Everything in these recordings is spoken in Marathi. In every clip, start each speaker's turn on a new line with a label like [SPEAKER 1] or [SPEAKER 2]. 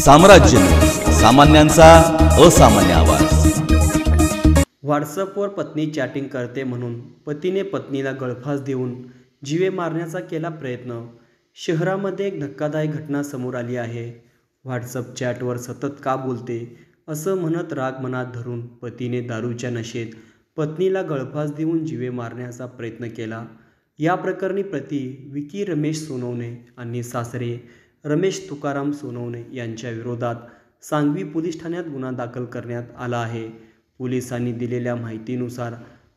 [SPEAKER 1] साम्राज्य. सामान्यांचा असामान्य आवाज.
[SPEAKER 2] व्हॉट्सअपवर पत्नी चॅटिंग करते म्हणून पतीने पत्नीला गळफास देऊन जीवे मारण्याचा केला प्रयत्न. शहरामध्ये एक धक्कादायक घटना समोर आली आहे. व्हॉट्सअप चॅटवर सतत का बोलते असं म्हणत राग मनात धरून पतीने दारूच्या नशेत पत्नीला गळफास देऊन जीवे मारण्याचा प्रयत्न केला. या प्रकरणी पती विकी रमेश सोनवणे आणि सासरे रमेश तुकाराम सोनवणे यांच्या विरोधात सांगवी पोलीस ठाण्यात गुन्हा दाखल करण्यात आला आहे. पोलिसांनी दिलेल्या माहितीनुसार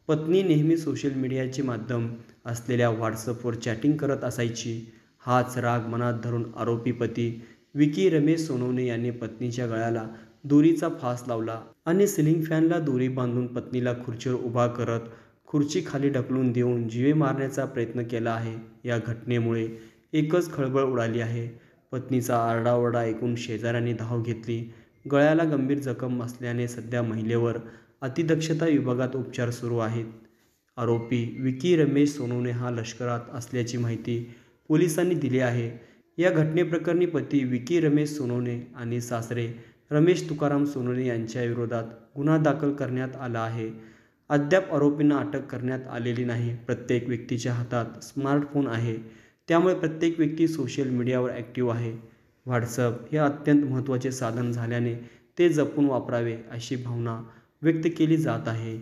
[SPEAKER 2] पत्नी नेहमी सोशल मीडियाचे माध्यम असलेल्या व्हॉट्सअपवर चॅटिंग करत असायची. हाच राग मनात धरून आरोपी पती विकी रमेश सोनवणे यांनी पत्नीच्या गळ्याला दोरीचा फास लावला आणि सिलिंग फॅनला दोरी बांधून पत्नीला खुर्चीवर उभा करत खुर्ची खाली ढकलून देऊन जीवे मारण्याचा प्रयत्न केला आहे. या घटनेमुळे एकच खळबळ उडाली आहे. पत्नीचा आरडाओरडा ऐकून शेजाऱ्यांनी धाव घेतली. गळ्याला गंभीर जखम असल्याने सध्या महिलेवर अतिदक्षता विभागात उपचार सुरू आहेत. आरोपी विकी रमेश सोनूने हा लष्करात असल्याची माहिती पोलिसांनी दिली आहे. या घटनेप्रकरणी पती विकी रमेश सोनवणे आणि सासरे रमेश तुकाराम सोनवणे यांच्याविरोधात गुन्हा दाखल करण्यात आला आहे. अद्याप आरोपींना अटक करण्यात आलेली नाही. प्रत्येक व्यक्तीच्या हातात स्मार्टफोन आहे. त्यामुळे प्रत्येक व्यक्ती सोशल मीडियावर ॲक्टिव्ह आहे. व्हॉट्सअप हे अत्यंत महत्त्वाचे साधन झाल्याने ते जपून वापरावे अशी भावना व्यक्त केली जात आहे.